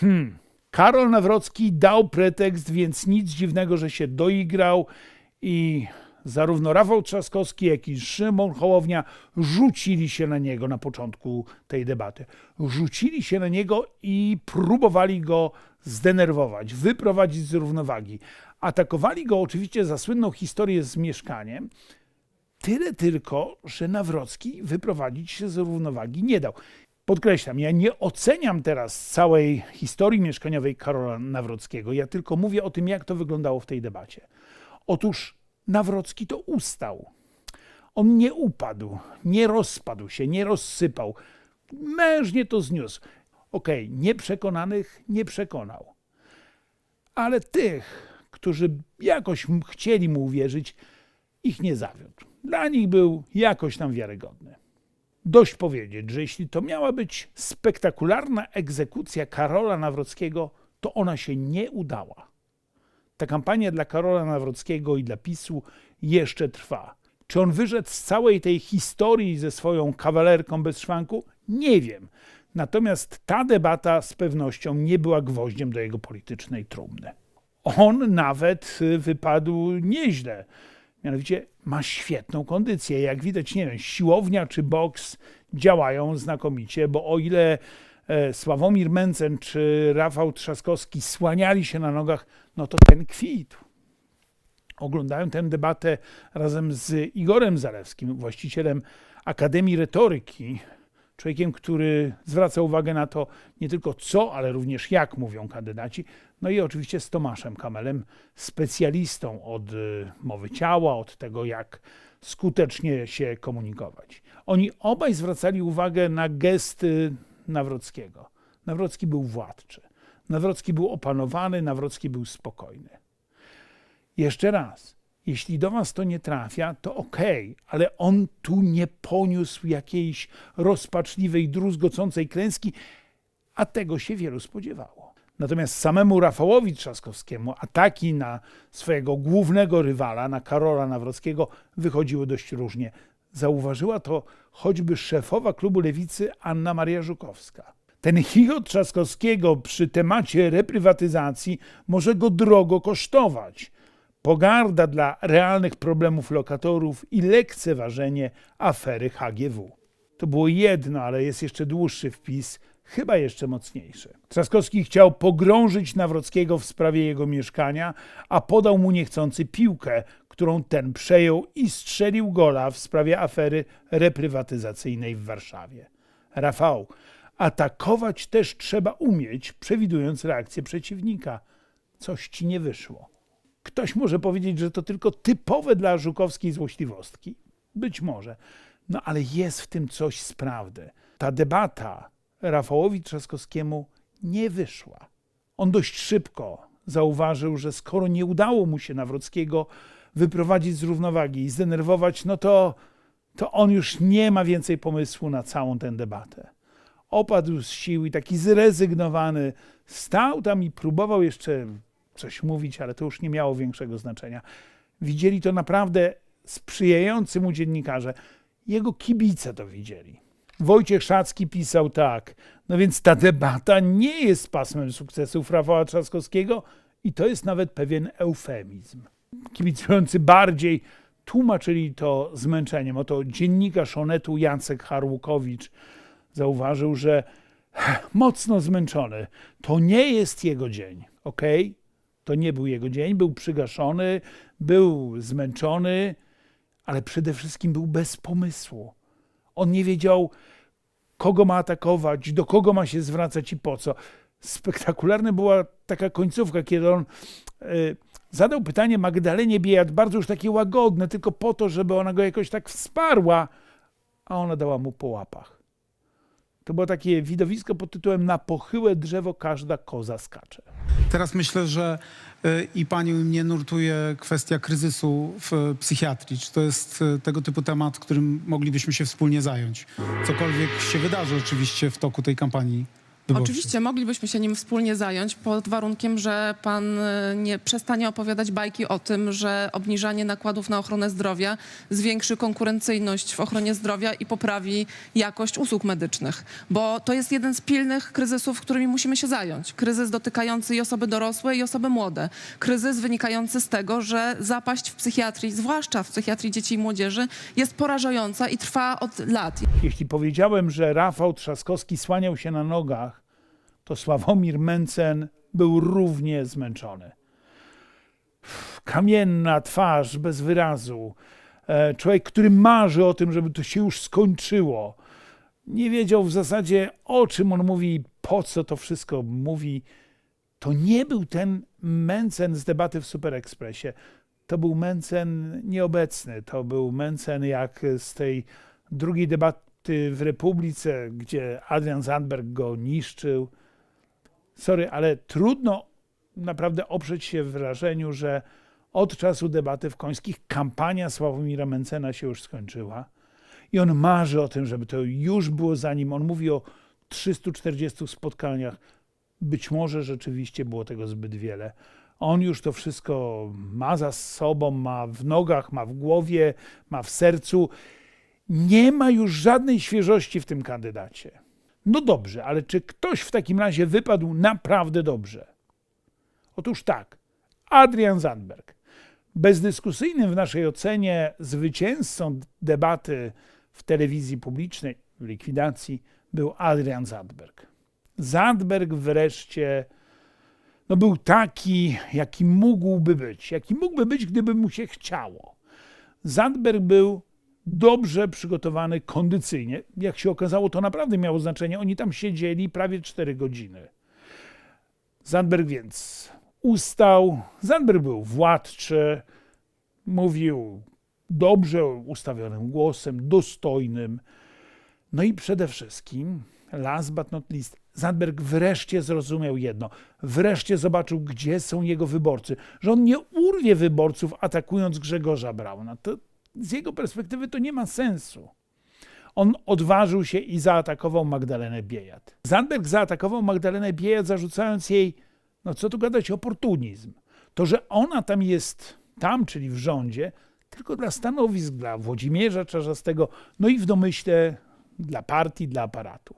Hmm. Karol Nawrocki dał pretekst, więc nic dziwnego, że się doigrał i zarówno Rafał Trzaskowski, jak i Szymon Hołownia rzucili się na niego na początku tej debaty. Rzucili się na niego i próbowali go zdenerwować, wyprowadzić z równowagi. Atakowali go oczywiście za słynną historię z mieszkaniem, Tyle tylko, że Nawrocki wyprowadzić się z równowagi nie dał. Podkreślam, ja nie oceniam teraz całej historii mieszkaniowej Karola Nawrockiego. Ja tylko mówię o tym, jak to wyglądało w tej debacie. Otóż Nawrocki to ustał. On nie upadł, nie rozpadł się, nie rozsypał. Mężnie to zniósł. Okej, nieprzekonanych nie przekonał. Ale tych, którzy jakoś chcieli mu uwierzyć, ich nie zawiódł. Dla nich był jakoś tam wiarygodny. Dość powiedzieć, że jeśli to miała być spektakularna egzekucja Karola Nawrockiego, to ona się nie udała. Ta kampania dla Karola Nawrockiego i dla PiSu jeszcze trwa. Czy on wyszedł z całej tej historii ze swoją kawalerką bez szwanku? Nie wiem. Natomiast ta debata z pewnością nie była gwoździem do jego politycznej trumny. On nawet y, wypadł nieźle. Mianowicie ma świetną kondycję. Jak widać, nie wiem, siłownia czy boks działają znakomicie, bo o ile e, Sławomir Mencen czy Rafał Trzaskowski słaniali się na nogach, no to ten kwitł. Oglądałem tę debatę razem z Igorem Zalewskim, właścicielem Akademii Retoryki, człowiekiem, który zwraca uwagę na to nie tylko co, ale również jak mówią kandydaci. No i oczywiście z Tomaszem Kamelem, specjalistą od y, mowy ciała, od tego, jak skutecznie się komunikować. Oni obaj zwracali uwagę na gesty Nawrockiego. Nawrocki był władczy. Nawrocki był opanowany, Nawrocki był spokojny. Jeszcze raz, jeśli do was to nie trafia, to okej, ale on tu nie poniósł jakiejś rozpaczliwej, druzgocącej klęski, a tego się wielu spodziewało. Natomiast samemu Rafałowi Trzaskowskiemu ataki na swojego głównego rywala, na Karola Nawrockiego, wychodziły dość różnie. Zauważyła to choćby szefowa klubu lewicy Anna Maria Żukowska. Ten chichot Trzaskowskiego przy temacie reprywatyzacji może go drogo kosztować. Pogarda dla realnych problemów lokatorów i lekceważenie afery HGW. To było jedno, ale jest jeszcze dłuższy wpis, chyba jeszcze mocniejszy. Trzaskowski chciał pogrążyć Nawrockiego w sprawie jego mieszkania, a podał mu niechcący piłkę, którą ten przejął i strzelił gola w sprawie afery reprywatyzacyjnej w Warszawie. Rafał, atakować też trzeba umieć, przewidując reakcję przeciwnika. Coś ci nie wyszło. Ktoś może powiedzieć, że to tylko typowe dla żukowskiej złośliwostki. Być może. No ale jest w tym coś z prawdy. Ta debata Rafałowi Trzaskowskiemu nie wyszła. On dość szybko zauważył, że skoro nie udało mu się Nawrockiego wyprowadzić z równowagi i zdenerwować, no to, to on już nie ma więcej pomysłu na całą tę debatę. Opadł z sił i taki zrezygnowany stał tam i próbował jeszcze coś mówić, ale to już nie miało większego znaczenia. Widzieli to naprawdę sprzyjający mu dziennikarze. Jego kibice to widzieli. Wojciech Szacki pisał tak. No więc ta debata nie jest pasmem sukcesów Rafała Trzaskowskiego i to jest nawet pewien eufemizm. Kibicujący bardziej tłumaczyli to zmęczeniem. Oto dziennikarz Onetu Jacek Harłukowicz zauważył, że mocno zmęczony. To nie jest jego dzień, okej? To nie był jego dzień, był przygaszony, był zmęczony, ale przede wszystkim był bez pomysłu. On nie wiedział, kogo ma atakować, do kogo ma się zwracać i po co. Spektakularna była taka końcówka, kiedy on y, zadał pytanie Magdalenie Biejat, bardzo już takie łagodne, tylko po to, żeby ona go jakoś tak wsparła, a ona dała mu po łapach. To było takie widowisko pod tytułem Na pochyłe drzewo każda koza skacze. Teraz myślę, że y, i pani i mnie nurtuje kwestia kryzysu w psychiatrii. Czy to jest y, tego typu temat, którym moglibyśmy się wspólnie zająć? Cokolwiek się wydarzy oczywiście w toku tej kampanii wyborczych. Oczywiście moglibyśmy się nim wspólnie zająć pod warunkiem, że pan e, nie przestanie opowiadać bajki o tym, że obniżanie nakładów na ochronę zdrowia zwiększy konkurencyjność w ochronie zdrowia i poprawi jakość usług medycznych. Bo to jest jeden z pilnych kryzysów, którymi musimy się zająć. Kryzys dotykający i osoby dorosłe, i osoby młode. Kryzys wynikający z tego, że zapaść w psychiatrii, zwłaszcza w psychiatrii dzieci i młodzieży, jest porażająca i trwa od lat. Jeśli powiedziałem, że Rafał Trzaskowski słaniał się na nogach, to Sławomir Mencen był równie zmęczony. Kamienna twarz, bez wyrazu. E, Człowiek, który marzy o tym, żeby to się już skończyło. Nie wiedział w zasadzie, o czym on mówi, po co to wszystko mówi. To nie był ten Mencen z debaty w Super Expressie. To był Mencen nieobecny. To był Mencen jak z tej drugiej debaty w Republice, gdzie Adrian Zandberg go niszczył. Sorry, ale trudno naprawdę oprzeć się wrażeniu, że od czasu debaty w Końskich kampania Sławomira Mencena się już skończyła. I on marzy o tym, żeby to już było za nim. On mówi o 340 spotkaniach. Być może rzeczywiście było tego zbyt wiele. On już to wszystko ma za sobą, ma w nogach, ma w głowie, ma w sercu. Nie ma już żadnej świeżości w tym kandydacie. No dobrze, ale czy ktoś w takim razie wypadł naprawdę dobrze? Otóż tak, Adrian Zandberg. Bezdyskusyjnym w naszej ocenie zwycięzcą debaty w telewizji publicznej, w likwidacji, był Adrian Zandberg. Zandberg wreszcie no był taki, jaki mógłby być, jaki mógłby być, gdyby mu się chciało. Zandberg był dobrze przygotowany kondycyjnie. Jak się okazało, to naprawdę miało znaczenie. Oni tam siedzieli prawie 4 godziny. Zandberg więc ustał. Zandberg był władczy, mówił dobrze ustawionym głosem, dostojnym. No i przede wszystkim, last but not least, Zandberg wreszcie zrozumiał jedno. Wreszcie zobaczył, gdzie są jego wyborcy. Że on nie urwie wyborców atakując Grzegorza Brauna. To z jego perspektywy to nie ma sensu. On odważył się i zaatakował Magdalenę Biejat. Zandberg zaatakował Magdalenę Biejat, zarzucając jej, no co tu gadać, oportunizm. To, że ona tam jest, tam, czyli w rządzie, tylko dla stanowisk, dla Włodzimierza Czarzastego, no i w domyśle dla partii, dla aparatu.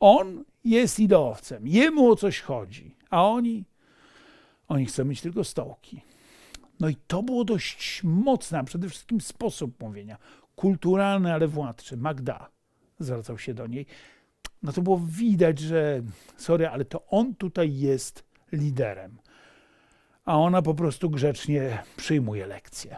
On jest ideowcem, jemu o coś chodzi, a oni, oni chcą mieć tylko stołki. No i to było dość mocne, a przede wszystkim sposób mówienia. Kulturalny, ale władczy. Magda zwracał się do niej. No to było widać, że sorry, ale to on tutaj jest liderem. A ona po prostu grzecznie przyjmuje lekcje.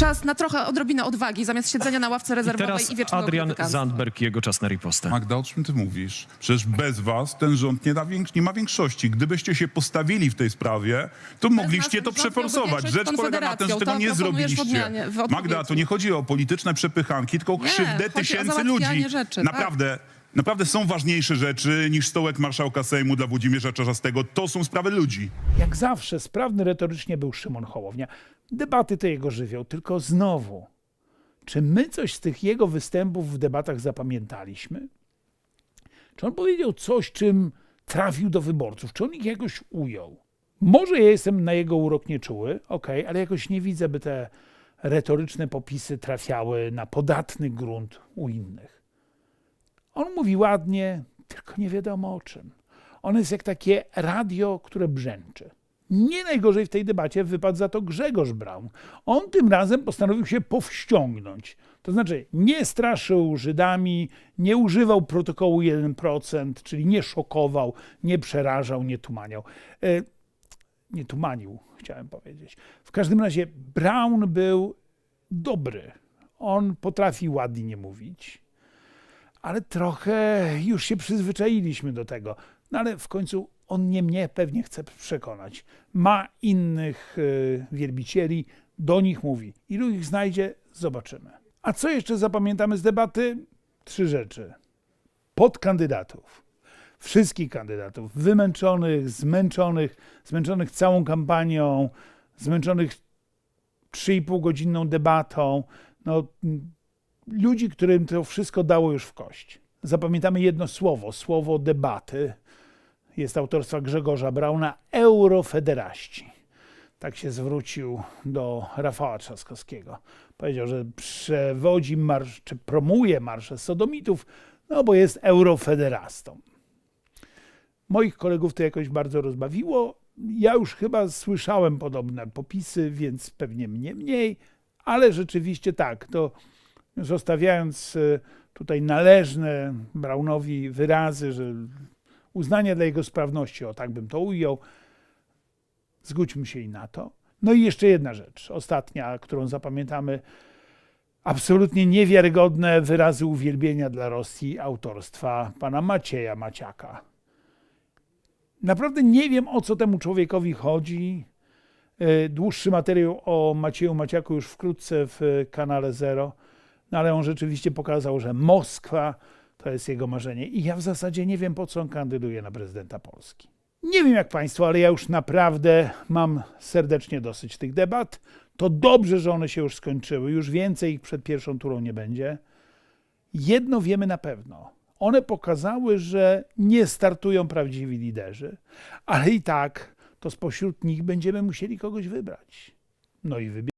Czas na trochę odrobinę odwagi, zamiast siedzenia na ławce I rezerwowej teraz i, wiecznego Adrian krytykanstwa. Zandberg i jego czas na ripostę. Magda, o czym ty mówisz? Przecież bez was ten rząd nie, da więks- nie ma większości. Gdybyście się postawili w tej sprawie, to mogliście to rząd miałby przeforsować. większość z Rzecz polega na tym, że Konfederacją. tego To nie proponujesz w zrobiliście. odmianie- w odpowiedzi. Magda, to nie chodzi o polityczne przepychanki, tylko o Nie, krzywdę o tysięcy załatwianie ludzi. rzeczy, tak. naprawdę, naprawdę są ważniejsze rzeczy niż stołek marszałka Sejmu dla Włodzimierza Czarzastego. To są sprawy ludzi. Jak zawsze sprawny retorycznie był Szymon Hołownia. Debaty to jego żywioł, tylko znowu, czy my coś z tych jego występów w debatach zapamiętaliśmy? Czy on powiedział coś, czym trafił do wyborców? Czy on ich jakoś ujął? Może ja jestem na jego urok nieczuły, okej, ale jakoś nie widzę, by te retoryczne popisy trafiały na podatny grunt u innych. On mówi ładnie, tylko nie wiadomo o czym. On jest jak takie radio, które brzęczy. Nie najgorzej w tej debacie wypadł za to Grzegorz Braun. On tym razem postanowił się powściągnąć. To znaczy nie straszył Żydami, nie używał protokołu 1%, czyli nie szokował, nie przerażał, nie tumaniał. E, nie tumanił, chciałem powiedzieć. W każdym razie Brown był dobry. On potrafi ładnie mówić ale trochę już się przyzwyczailiśmy do tego. No ale w końcu on nie mnie pewnie chce przekonać. Ma innych y, wielbicieli, do nich mówi. Ilu ich znajdzie, zobaczymy. A co jeszcze zapamiętamy z debaty? Trzy rzeczy. Podkandydatów. Wszystkich kandydatów. Wymęczonych, zmęczonych, zmęczonych całą kampanią, zmęczonych 3,5 godzinną debatą. No, ludzi, którym to wszystko dało już w kość. Zapamiętamy jedno słowo, słowo debaty. jest autorstwa Grzegorza Brauna, Eurofederaści. Tak się zwrócił do Rafała Trzaskowskiego. Powiedział, że przewodzi marsz, czy promuje marsze sodomitów, no bo jest eurofederastą. Moich kolegów to jakoś bardzo rozbawiło. Ja już chyba słyszałem podobne popisy, więc pewnie mnie mniej, ale rzeczywiście tak, to zostawiając e, tutaj należne Braunowi wyrazy, że uznanie dla jego sprawności, o tak bym to ujął, zgódźmy się i na to. No i jeszcze jedna rzecz, ostatnia, którą zapamiętamy, absolutnie niewiarygodne wyrazy uwielbienia dla Rosji autorstwa pana Macieja Maciaka. Naprawdę nie wiem, o co temu człowiekowi chodzi. E, Dłuższy materiał o Macieju Maciaku już wkrótce w kanale Zero, no ale on rzeczywiście pokazał, że Moskwa to jest jego marzenie. I ja w zasadzie nie wiem, po co on kandyduje na prezydenta Polski. Nie wiem jak Państwo, ale ja już naprawdę mam serdecznie dosyć tych debat. To dobrze, że one się już skończyły. Już więcej ich przed pierwszą turą nie będzie. Jedno wiemy na pewno. One pokazały, że nie startują prawdziwi liderzy, ale i tak to spośród nich będziemy musieli kogoś wybrać. No i wybieramy.